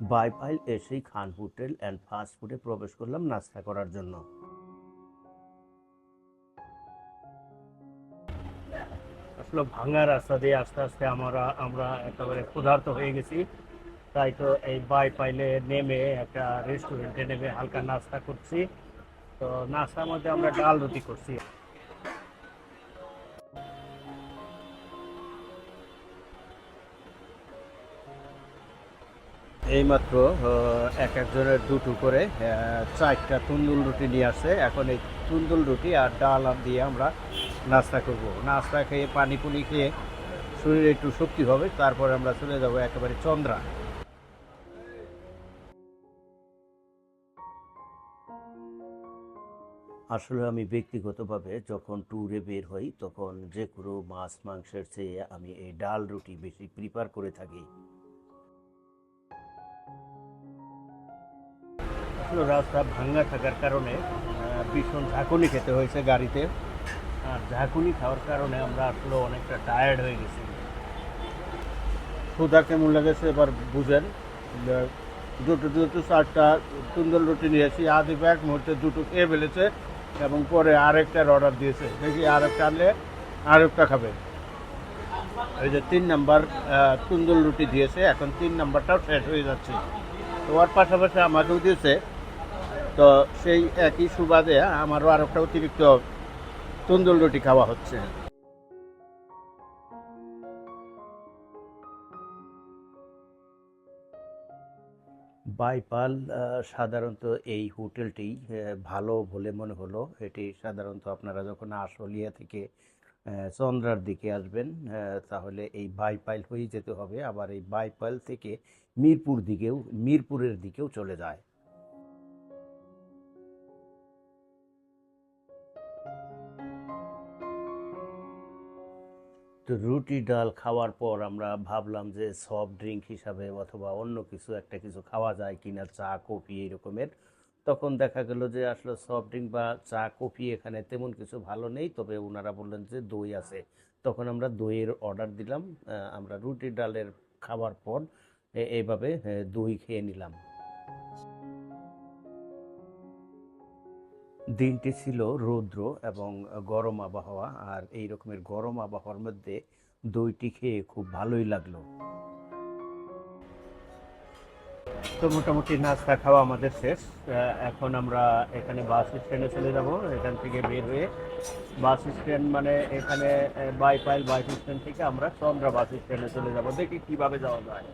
বাইপাইল এসেই খান hotel and fast ফুডে প্রবেশ করলাম নাস্তা করার জন্য। আসলে ভাঙা রাস্তা দিয়ে আস্তে আস্তে আমরা আমরা একেবারে ক্ষুধার্ত হয়ে গেছি। তাই তো এই বাইপাইলে নেমে একটা রেস্টুরেন্টে নেমে হালকা নাস্তা করছি। তো নাস্তার মধ্যে আমরা ডাল রুটি করছি। এইমাত্র এক একজনের দুটো করে চারটা তুন্দুল রুটি নিয়ে আসছে। এখন এই তুন্দুল রুটি আর ডাল দিয়ে আমরা নাস্তা করব। নাস্তা খেয়ে, পানি পুনি খেয়ে শরীরে একটু শক্তি হবে, তারপরে আমরা চলে যাব একেবারে চন্দ্রা। আসলে আমি ব্যক্তিগতভাবে যখন ট্যুরে বের হই, তখন যে কোনো মাছ, মাংসের চেয়ে আমি এই ডাল রুটি বেশি প্রিফার করে থাকি। আসলে রাস্তা ভাঙ্গা থাকার কারণে ভীষণ ঝাঁকুনি খেতে হয়েছে গাড়িতে। আর ঝাঁকুনি খাওয়ার কারণে আমরা আসলে অনেকটা টায়ার্ড হয়ে গেছি। ক্ষুধা কেমন লেগেছে এবার বুঝেন? দুটো দুটো চারটা সুন্দর রুটি নিয়েছি আদি এক মুহূর্তে দুটো খেয়ে ফেলেছে এবং পরে আরেকটার অর্ডার দিয়েছে। দেখি আরেকটা আনলে আরেকটা খাবে। ওই যে তিন নাম্বার তুন্দুল রুটি দিয়েছে, এখন তিন নাম্বারটাও শেষ হয়ে যাচ্ছে। তো ওর পাশাপাশি আমাকেও দিয়েছে। তো সেই একই সুবাদে আমারও আর একটা অতিরিক্ত তন্দুল রুটি খাওয়া হচ্ছে। বাইপাল সাধারণত এই হোটেলটি ভালো বলে মনে হলো। এটি সাধারণত আপনারা যখন আশুলিয়া থেকে চন্দ্রার দিকে আসবেন তাহলে এই বাইপাইল হয়ে যেতে হবে। আবার এই বাইপাইল থেকে মিরপুর দিকেও, মিরপুরের দিকেও চলে যায়। তো রুটি ডাল খাওয়ার পর আমরা ভাবলাম যে সফট ড্রিঙ্ক হিসাবে অথবা অন্য কিছু, একটা কিছু খাওয়া যায় কিনা, চা, কফি এরকমের তখন দেখা গেল যে আসলে সফট ড্রিঙ্ক বা চা, কফি এখানে তেমন কিছু ভালো নেই, তবে ওনারা বললেন যে দই আছে। তখন আমরা দইয়ের অর্ডার দিলাম আমরা রুটি ডালের খাওয়ার পর এইভাবে দই খেয়ে নিলাম। দিনটি ছিল রৌদ্র এবং গরম আবহাওয়া, আর এই রকমের গরম আবহাওয়ার মধ্যে দইটি খেয়ে খুব ভালোই লাগল। তো মোটামুটি নাস্তা খাওয়া আমাদের শেষ। এখন আমরা এখানে বাস স্ট্যান্ডে চলে যাব। এখান থেকে বের হয়ে বাস স্ট্যান্ড মানে এখানে বাইপাইল বাস স্ট্যান্ড থেকে আমরা চন্দ্রা বাস স্ট্যান্ডে চলে যাব। দেখি কীভাবে যাওয়া যায়।